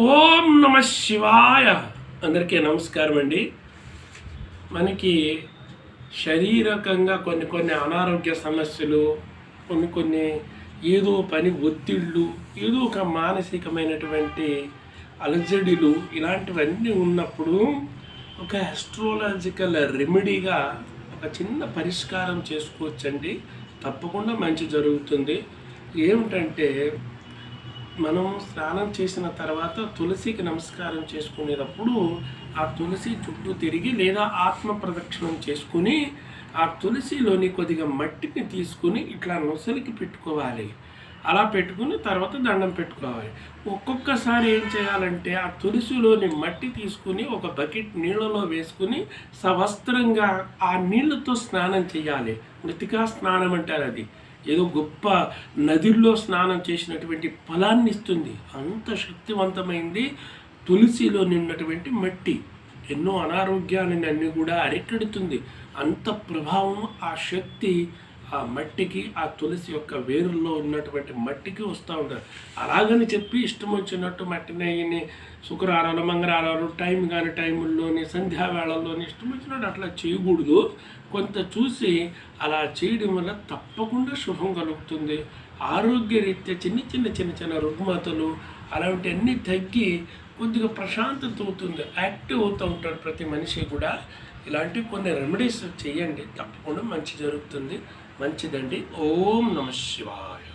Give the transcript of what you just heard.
ఓం నమ శివాయ. అందరికీ నమస్కారం అండి. మనకి శారీరకంగా కొన్ని కొన్ని అనారోగ్య సమస్యలు కొన్ని కొన్ని ఏదో పని ఒత్తిళ్ళు ఏదో ఒక మానసికమైనటువంటి అలజడిలు ఇలాంటివన్నీ ఉన్నప్పుడు ఒక అస్ట్రోలాజికల్ రెమెడీగా ఒక చిన్న పరిష్కారం చేసుకోవచ్చండి. తప్పకుండా మంచి జరుగుతుంది. ఏమిటంటే మనం స్నానం చేసిన తర్వాత తులసికి నమస్కారం చేసుకునేటప్పుడు ఆ తులసి చుట్టూ తిరిగి లేదా ఆత్మ ప్రదక్షిణం చేసుకుని ఆ తులసిలోని కొద్దిగా మట్టిని తీసుకుని ఇట్లా నొసలికి పెట్టుకోవాలి. అలా పెట్టుకుని తర్వాత దండం పెట్టుకోవాలి. ఒక్కొక్కసారి ఏం చేయాలంటే ఆ తులసిలోని మట్టి తీసుకుని ఒక బకెట్ నీళ్ళలో వేసుకుని సవస్త్రంగా ఆ నీళ్ళతో స్నానం చేయాలి. మృతికా స్నానం అంటారు అది. ఏదో గొప్ప నదిల్లో స్నానం చేసినటువంటి ఫలాన్ని ఇస్తుంది. అంత శక్తివంతమైంది తులసిలో నిన్నటువంటి మట్టి. ఎన్నో అనారోగ్యాలని అన్నీ కూడా అరికెడుతుంది. అంత ప్రభావం ఆ శక్తి ఆ మట్టికి ఆ తులసి యొక్క వేరుల్లో ఉన్నటువంటి మట్టికి వస్తూ ఉంటారు అలాగని చెప్పి ఇష్టం వచ్చినట్టు మట్టిని శుక్రవారాలు మంగళవారాలు టైం కాని టైముల్లోని సంధ్యావేళల్లోని ఇష్టం వచ్చినట్టు అట్లా చేయకూడదు. కొంత చూసి అలా చేయడం వల్ల తప్పకుండా శుభం కలుగుతుంది. ఆరోగ్యరీత్యా చిన్న చిన్న చిన్న చిన్న రుగ్మతలు అలాంటివన్నీ తగ్గి కొద్దిగా ప్రశాంతత అవుతుంది. యాక్టివ్ అవుతూ ఉంటారు ప్రతి మనిషి కూడా. ఇలాంటి కొన్ని రెమెడీస్ చేయండి. తప్పకుండా మంచి జరుగుతుంది. మంచిదండి. ఓం నమ శివాయ.